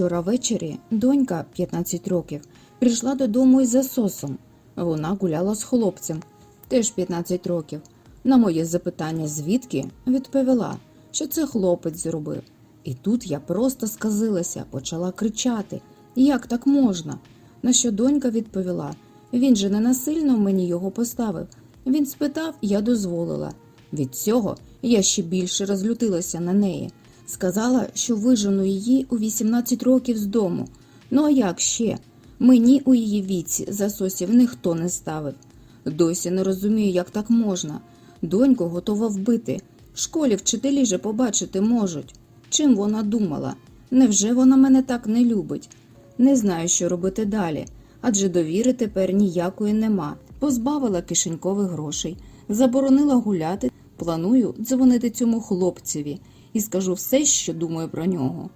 Вчора ввечері донька 15 років прийшла додому із засосом. Вона гуляла з хлопцем, теж 15 років. На моє запитання, звідки, відповіла, що це хлопець зробив. І тут я просто сказилася, почала кричати: Як так можна? На що донька відповіла: Він же не насильно мені його поставив. Він спитав, я дозволила. Від цього я ще більше розлютилася на неї. Сказала, що вижену її у 18 років з дому. Ну а як ще? Мені у її віці засосів ніхто не ставив. Досі не розумію, як так можна. Доньку готова вбити. В школі вчителі же побачити можуть. Чим вона думала? Невже вона мене так не любить? Не знаю, що робити далі, адже довіри тепер ніякої нема. Позбавила кишенькових грошей, заборонила гуляти. Планую дзвонити цьому хлопцеві і скажу все, що думаю про нього.